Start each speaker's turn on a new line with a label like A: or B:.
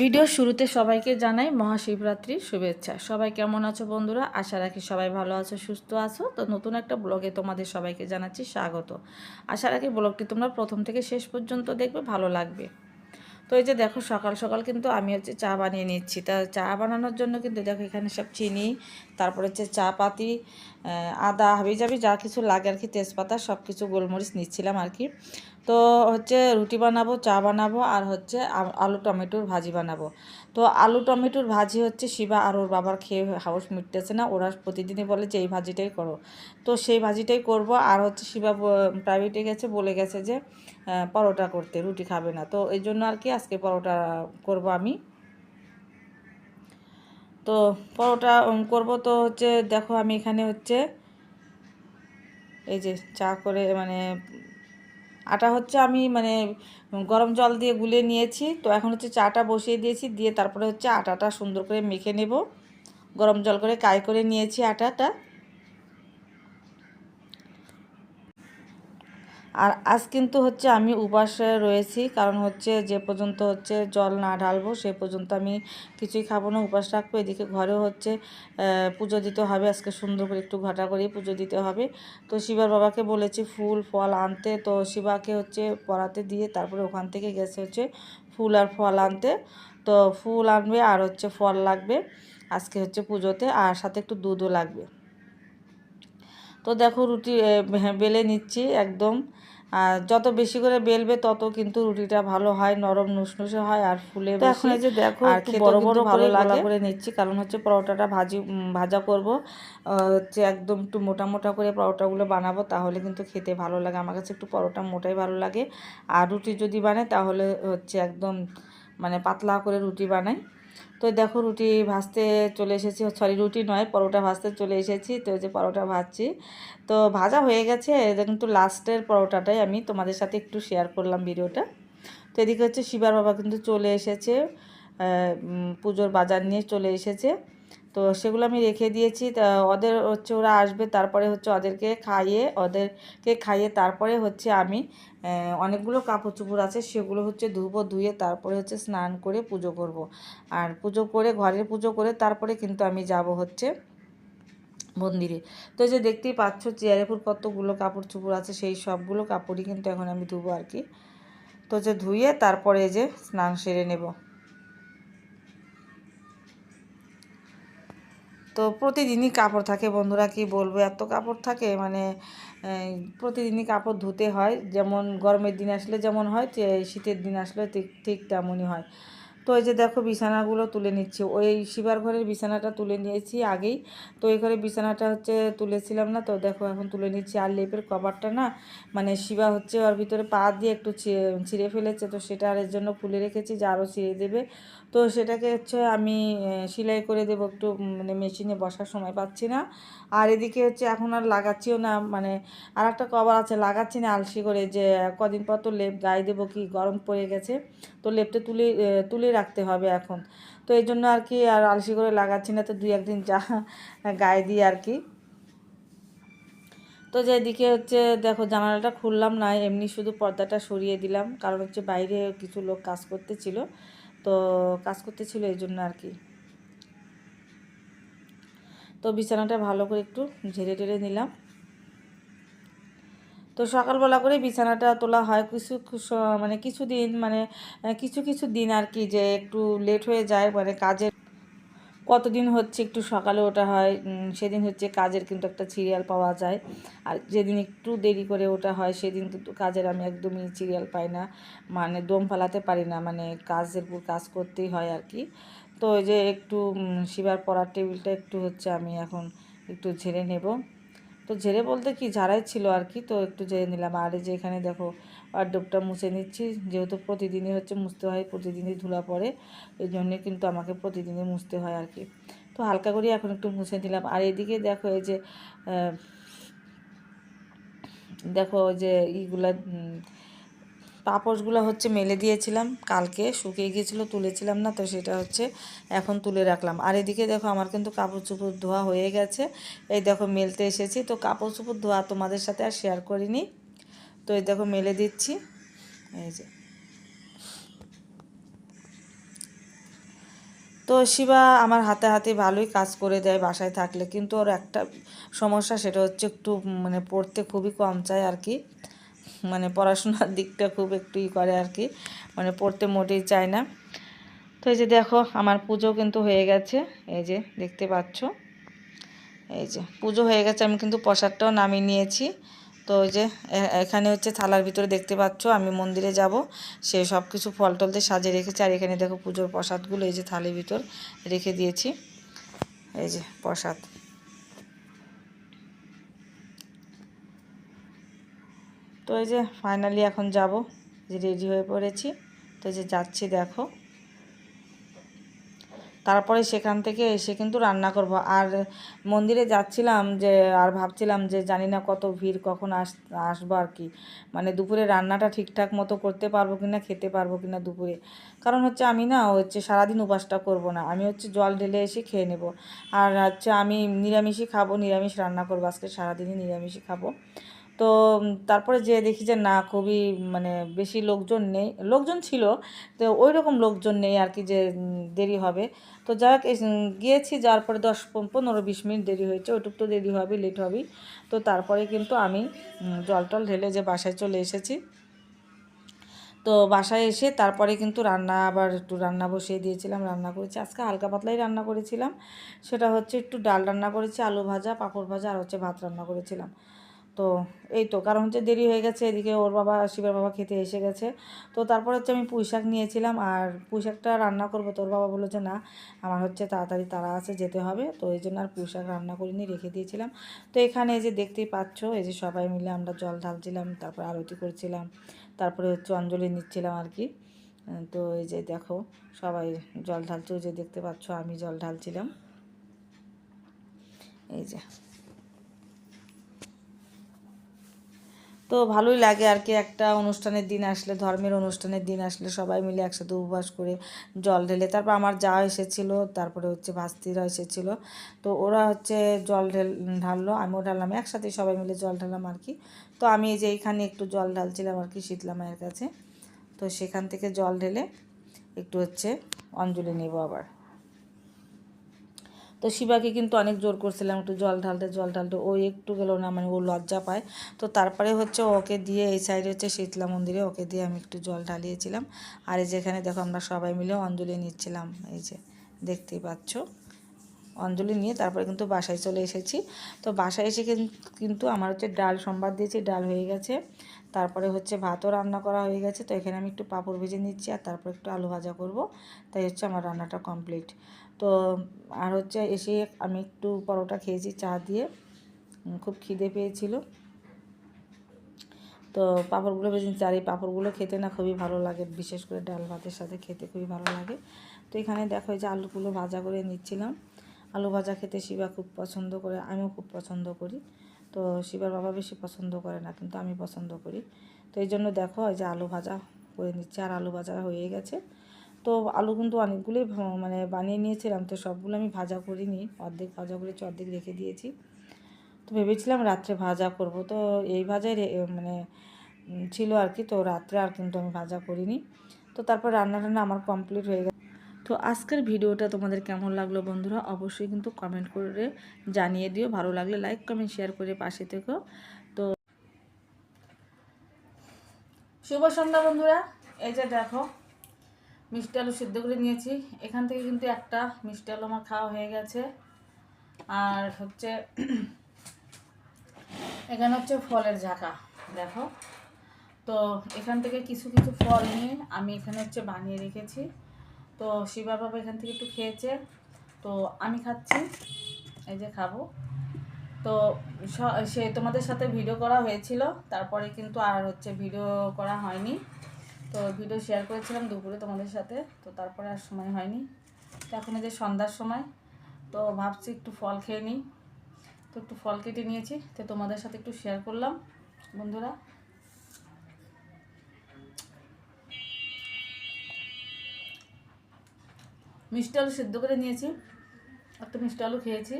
A: ভিডিওর শুরুতে সবাইকে জানাই মহাশিবরাত্রির শুভেচ্ছা। সবাই কেমন আছো বন্ধুরা? আশা রাখি সবাই ভালো আছো, সুস্থ আছো। তো নতুন একটা ব্লগে তোমাদের সবাইকে জানাচ্ছি স্বাগত। আশা রাখি ব্লগটি তোমরা প্রথম থেকে শেষ পর্যন্ত দেখবে, ভালো লাগবে। তো এই যে দেখো সকাল সকাল কিন্তু আমি হচ্ছে চা বানিয়ে নিচ্ছি। তা চা বানানোর জন্য কিন্তু দেখো এখানে সব চিনি, তারপরে হচ্ছে চা পাতি আদা হাবি যাবি যা কিছু লাগে আর কি, তেজপাতা সব কিছু গোলমরিচ নিচ্ছিলাম আর কি। তো হচ্ছে রুটি বানাবো, চা বানাবো আর হচ্ছে আলু টমেটোর ভাজি বানাবো। তো আলু টমেটোর ভাজি হচ্ছে শিবা আর ওর বাবার খেয়ে হাউস মিটতেছে না, ওরা প্রতিদিনই বলে যে এই ভাজিটাই করো। তো সেই ভাজিটাই করব আর হচ্ছে শিবা প্রাইভেটে গেছে, বলে গেছে যে পরোটা করতে, রুটি খাবে না। তো এই জন্য আর কি আজকে পরোটা করব আমি। তো পরোটা করব তো হচ্ছে, দেখো আমি এখানে হচ্ছে, এই যে চা করে মানে আটা হচ্ছে আমি মানে গরম জল দিয়ে গুলে নিয়েছি। তো এখন হচ্ছে চাটা বসিয়ে দিয়েছি, দিয়ে তারপরে হচ্ছে আটাটা সুন্দর করে মেখে নেব। গরম জল করে কাই করে নিয়েছি আটাটা। আর আজ কিন্তু হচ্ছে আমি উপাসে রয়েছি, কারণ হচ্ছে যে পর্যন্ত হচ্ছে জল না ঢালবো সে পর্যন্ত আমি কিছুই খাব না, উপাস রাখব। এদিকে ঘরেও হচ্ছে পুজো দিতে হবে, আজকে সুন্দর করে একটু ঘটা করে পুজো দিতে হবে। তো শিবার বাবাকে বলেছি ফুল, ফল আনতে, তো শিবাকে হচ্ছে পড়াতে দিয়ে তারপরে ওখান থেকে গেছে হচ্ছে ফুল আর ফল আনতে। তো ফুল আনবে আর হচ্ছে ফল লাগবে আজকে হচ্ছে পুজোতে, আর সাথে একটু দুধও লাগবে। তো দেখো রুটি বেলে নিচ্ছি একদম। আর যত বেশি করে বেলবে তত কিন্তু রুটিটা ভালো হয় নরম নুসনুসে হয় আর ফুলে এখন এই যে দেখো আর বড় বড় ভালো লাগা। করে নিচ্ছি কারণ হচ্ছে পরোটাটা ভাজি ভাজা করব। হচ্ছে একদম একটু মোটা মোটা করে পরোটাগুলো বানাবো তাহলে কিন্তু খেতে ভালো লাগে। আমার কাছে একটু পরোটা মোটাই ভালো লাগে। আর রুটি যদি বানায় তাহলে হচ্ছে একদম মানে পাতলা করে রুটি বানাই। তো দেখো রুটি ভাজতে চলে এসেছি সরি রুটি নয়, পরোটা ভাজতে চলে এসেছি, তো যে পরোটা ভাজছি। তো ভাজা হয়ে গেছে কিন্তু লাস্টের পরোটাটাই আমি তোমাদের সাথে একটু শেয়ার করলাম ভিডিওটা। তো এদিকে হচ্ছে শিবার বাবা কিন্তু চলে এসেছে পুজোর বাজার নিয়ে চলে এসেছে। তো সেগুলো আমি রেখে দিয়েছি। তা ওদের হচ্ছে ওরা আসবে তারপরে হচ্ছে ওদেরকে খাইয়ে ওদেরকে খাইয়ে তারপরে হচ্ছে আমি অনেকগুলো কাপড় চুপড় আছে, সেগুলো হচ্ছে ধুবো, ধুয়ে তারপরে হচ্ছে স্নান করে পুজো করব। আর পুজো করে, ঘরের পুজো করে তারপরে কিন্তু আমি যাব হচ্ছে মন্দিরে। তো যে দেখতেই পাচ্ছ চেয়ারের উপর কতগুলো কাপড় চুপড় আছে, সেই সবগুলো কাপড়ই কিন্তু এখন আমি ধুবো আর কি। তো যে ধুয়ে তারপরে যে স্নান সেরে নেব। তো প্রতিদিনই কাপড় থাকে। বন্ধুরা কি বলব, এত কাপড় থাকে মানে প্রতিদিনই কাপড় ধুতে হয়। যেমন গরমের দিন আসলে যেমন হয় শীতের দিন আসলে ঠিক ঠিক তেমনই হয়। তো এই যে দেখো বিছানাগুলো তুলে নিচ্ছি। ওই শিবার ঘরের বিছানাটা তুলে নিয়েছি আগেই। তো এই ঘরে বিছানাটা হচ্ছে তুলেছিলাম না, তো দেখো এখন তুলে নিচ্ছি। আর লেপের কভারটা না মানে শিবা হচ্ছে ওর ভিতরে পা দিয়ে একটু ছিঁড়ে ফেলেছে, তো সেটা আর এর জন্য খুলে রেখেছি যে আরও ছিঁড়ে দেবে। তো সেটাকে হচ্ছে আমি সেলাই করে দেবো একটু মানে মেশিনে বসার সময় পাচ্ছি না। আর এদিকে হচ্ছে এখন আর লাগাচ্ছিও না মানে আর একটা কভার আছে, লাগাচ্ছি না আলসি করে যে কদিন পর তো লেপ গায়ে দেবো কি, গরম পড়ে গেছে। তো লেপটা তুলে তুলে রাখতে হবে এখন। তো এই জন্য আর কি আর আলসি করে লাগাচ্ছি না, তো দুই একদিন যা গায়ে দিই আর কি। তো যেদিকে হচ্ছে দেখো জানালাটা খুললাম না, এমনি শুধু পর্দাটা সরিয়ে দিলাম, কারণ হচ্ছে বাইরে কিছু লোক কাজ করতে ছিল তো কাজ করতে ছিল এই জন্য আর কি। তো বিছানাটা ভালো করে একটু ঝেড়ে টেড়ে নিলাম। তো সকালবেলা করে বিছানাটা তোলা হয়। কিছু মানে কিছু দিন মানে কিছু কিছু দিন আর কি যে একটু লেট হয়ে যায় মানে কাজের কতদিন হচ্ছে একটু সকালে ওটা হয় সেদিন হচ্ছে কাজের কিন্তু একটা সিরিয়াল পাওয়া যায়। আর যেদিন একটু দেরি করে ওটা হয়, সেদিন কিন্তু কাজের আমি একদমই সিরিয়াল পাই না। মানে দম ফালাতে পারি না মানে কাজের কাজ করতেই হয় আর কি। তো ওই যে একটু শিবার পড়ার টেবিলটা একটু হচ্ছে আমি এখন একটু ঝেড়ে নেব। তো ঝেড়ে বলতে কি ঝাড়াই ছিল আর কি, তো একটু ঝেড়ে নিলাম। আর যে এখানে দেখো ডোবটা মুছে নিচ্ছি, যেহেতু প্রতিদিনই হচ্ছে মুছতে হয়, প্রতিদিনই ধুলা পড়ে, এই জন্যে কিন্তু আমাকে প্রতিদিনই মুছতে হয় আর কি। তো হালকা করে এখন একটু মুছে নিলাম। আর এদিকে দেখো, এই যে দেখো যে ইগুলা পাপোশগুলো হচ্ছে মেলে দিয়েছিলাম, কালকে শুকিয়ে গিয়েছিল, তুলেছিলাম না, তো সেটা হচ্ছে এখন তুলে রাখলাম। আর এদিকে দেখো আমার কিন্তু কাপড় চোপড় ধোয়া হয়ে গেছে। এই দেখো মেলতে এসেছি, তো কাপড় চোপড় ধোয়া তোমাদের সাথে আর শেয়ার করিনি। তো এই দেখো মেলে দিচ্ছি। এই যে। তো শিবা আমার হাতে হাতে ভালোই কাজ করে দেয় বাসায় থাকলে, কিন্তু ওর একটা সমস্যা সেটা হচ্ছে একটু মানে পড়তে খুবই কম চায় আর কি। মানে পড়াশোনার দিকটা খুব একটু ই করে আর কি। মানে পড়তে মোটেই চায় না। তো এই যে দেখো, আমার পুজো কিন্তু হয়ে গেছে। এই যে দেখতে পাচ্ছ। এই যে পুজো হয়ে গেছে, আমি কিন্তু প্রসাদটাও নামিয়ে নিয়েছি। তো ওই যে এখানে হচ্ছে থালার ভিতরে দেখতে পাচ্ছ, আমি মন্দিরে যাব। সে সব কিছু ফল টল দিয়ে সাজিয়ে রেখেছি। আর এখানে দেখো পুজোর প্রসাদগুলো এই যে থালির ভিতর রেখে দিয়েছি। এই যে প্রসাদ। তো এই যে ফাইনালি এখন যাব, যে রেডি হয়ে পড়েছি। তো এই যে যাচ্ছি দেখো। তারপরে সেখান থেকে এসে কিন্তু রান্না করব। আর মন্দিরে যাচ্ছিলাম যে, আর ভাবছিলাম যে জানি না কত ভিড়, কখন আস, আসব আর কি। মানে দুপুরে রান্নাটা ঠিকঠাক মতো করতে পারব কি না খেতে পারব কি না দুপুরে। কারণ হচ্ছে আমি না, হচ্ছে সারাদিন উপাসটা করব না। আমি হচ্ছে জল ঢেলে এসে খেয়ে নেব। আর হচ্ছে আমি নিরামিষই খাব, নিরামিষ রান্না করব। আজকে সারাদিনই নিরামিষই খাব। তো তারপরে যে দেখি যে না, খুবই মানে বেশি লোকজন নেই, লোকজন ছিল, তো ওই রকম লোকজন নেই আর কি যে দেরি হবে। তো যাই হোক গিয়েছি, যাওয়ার পরে দশ পনেরো, বিশ মিনিট দেরি হয়েছে, ওইটুক তো দেরি হবে লেট হবেই। তো তারপরে কিন্তু আমি জল টল ঢেলে যে বাসায় চলে এসেছি। তো বাসায় এসে তারপরে কিন্তু রান্না আবার একটু রান্না বসিয়ে দিয়েছিলাম, রান্না করেছি। আজকে হালকা পাতলাই রান্না করেছিলাম, সেটা হচ্ছে একটু ডাল রান্না করেছি, আলু ভাজা, পাঁপড় ভাজা, আর হচ্ছে ভাত রান্না করেছিলাম। তো এই তো, কারণ হচ্ছে দেরি হয়ে গেছে, এদিকে ওর বাবা, শিবের বাবা খেতে এসে গেছে। তো তারপর হচ্ছে আমি পুঁই শাক নিয়েছিলাম, আর পুঁই শাকটা রান্না করব। তো ওর বাবা বলল যে, না, আমার হচ্ছে তাড়াতাড়ি তারা আছে, যেতে হবে। তো এই জন্য আর পুঁই শাক রান্না করিনি, রেখে দিয়েছিলাম। তো এখানে এই যে দেখতেই পাচ্ছ, এই যে সবাই মিলে আমরা জল ঢালছিলাম, তারপর আরতি করছিলাম, তারপরে হচ্ছে অঞ্জলি নিচ্ছিলাম আর কি। তো এই যে দেখো, সবাই জল ঢালছে যে দেখতে পাচ্ছ, আমি জল ঢালছিলাম। এই যে। তো ভালোই লাগে আর কি একটা অনুষ্ঠানের দিন আসলে, ধর্মের অনুষ্ঠানের দিন আসলে সবাই মিলে একসাথে উপবাস করে জল ঢেলে, তারপর আমার যা এসেছিল, তারপরে হচ্ছে ভাস্তিরা এসেছিল, তো ওরা হচ্ছে জল ঢেল, ঢাললো, আমিও ঢাললাম একসাথে সবাই মিলে জল ঢাললাম আর কি। তো আমি এই যে এইখানে একটু জল ঢালছিলাম আর কি শীতলা মায়ের কাছে, তো সেখান থেকে জল ঢেলে একটু হচ্ছে অঞ্জলি নেব আবার। তো শিবাকে কিন্তু অনেক জোর করছিলাম একটু জল ঢালতে জল ঢালতে। ও একটু গেলো না মানে ও লজ্জা পায়। তো তারপরে হচ্ছে ওকে দিয়ে এই সাইডে হচ্ছে শীতলা মন্দিরে ওকে দিয়ে আমি একটু জল ঢালিয়েছিলাম। আর এই যেখানে দেখো আমরা সবাই মিলে অঞ্জলি নিচ্ছিলাম, এই যে দেখতেই পাচ্ছ। অঞ্জলি নিয়ে তারপরে কিন্তু বাসায় চলে এসেছি। তো বাসায় এসে কিন- কিন্তু আমার হচ্ছে ডাল সম্বাদ দিয়েছি, ডাল হয়ে গেছে। তারপরে হচ্ছে ভাতও রান্না করা হয়ে গেছে। তো এখানে আমি একটু পাঁপড় ভেজে নিচ্ছি আর তারপর একটু আলু ভাজা করব। তাই হচ্ছে আমার রান্নাটা কমপ্লিট তো আর হচ্ছে এসে আমি একটু পরোটা খেয়েছি, চা দিয়ে। খুব খিদে পেয়েছিল। তো পাঁপড়গুলো নিচ্ছি আর এই পাঁপড়গুলো খেতে না খুবই ভালো লাগে। বিশেষ করে ডাল ভাতের সাথে খেতে খুবই ভালো লাগে। তো এখানে দেখো যে আলুগুলো ভাজা করে নিচ্ছিলাম। আলু ভাজা খেতে শিবা খুব পছন্দ করে, আমিও খুব পছন্দ করি। তো শিবার বাবা বেশি পছন্দ করে না, কিন্তু আমি পছন্দ করি। তো এই জন্য দেখো যে আলু ভাজা করে নিচ্ছে। আর আলু ভাজা হয়ে গেছে। তো আলু কিন্তু অনেকগুলোই মানে বানিয়ে নিয়েছিলাম, তো সবগুলো আমি ভাজা করিনি, অর্ধেক ভাজা করেছি, অর্ধেক রেখে দিয়েছি। তো ভেবেছিলাম রাত্রে ভাজা করব, তো এই ভাজাই মানে ছিল আর কি, তো রাত্রে আর কিন্তু আমি ভাজা করিনি। তো তারপর রান্না টান্না আমার কমপ্লিট হয়ে গেছে। তো আজকের ভিডিওটা তোমাদের কেমন লাগল বন্ধুরা, অবশ্যই কিন্তু কমেন্ট করে জানিয়ে দিও। ভালো লাগলে লাইক কমেন্ট শেয়ার করে পাশে থেকো। তো শুভ সন্ধ্যা বন্ধুরা, এই যে দেখো মিষ্টি আলু সিদ্ধ করে নিয়েছি। এখান থেকে কিন্তু একটা মিষ্টি আলু আমার খাওয়া হয়ে গেছে। আর হচ্ছে এখানে হচ্ছে ফলের ঝাঁকা, দেখো। তো এখান থেকে কিছু কিছু ফল নিয়ে আমি এখানে হচ্ছে বানিয়ে রেখেছি। তো শিবার বাবা এখান থেকে একটু খেয়েছে। তো আমি খাচ্ছি, এই যে খাব। তো সে তোমাদের সাথে ভিডিও করা হয়েছিল, তারপরে কিন্তু আর হচ্ছে ভিডিও করা হয়নি। তো ভিডিও শেয়ার করেছিলাম দুপুরে তোমাদের সাথে, তো তারপরে আর সময় হয়নি। তো এখন এই যে সন্ধ্যার সময়, তো ভাবছি একটু ফল খেয়ে নিই। তো একটু ফল কেটে নিয়েছি, তো তোমাদের সাথে একটু শেয়ার করলাম, বন্ধুরা। মিষ্টি আলু সিদ্ধ করে নিয়েছি, একটা মিষ্টি আলু খেয়েছি।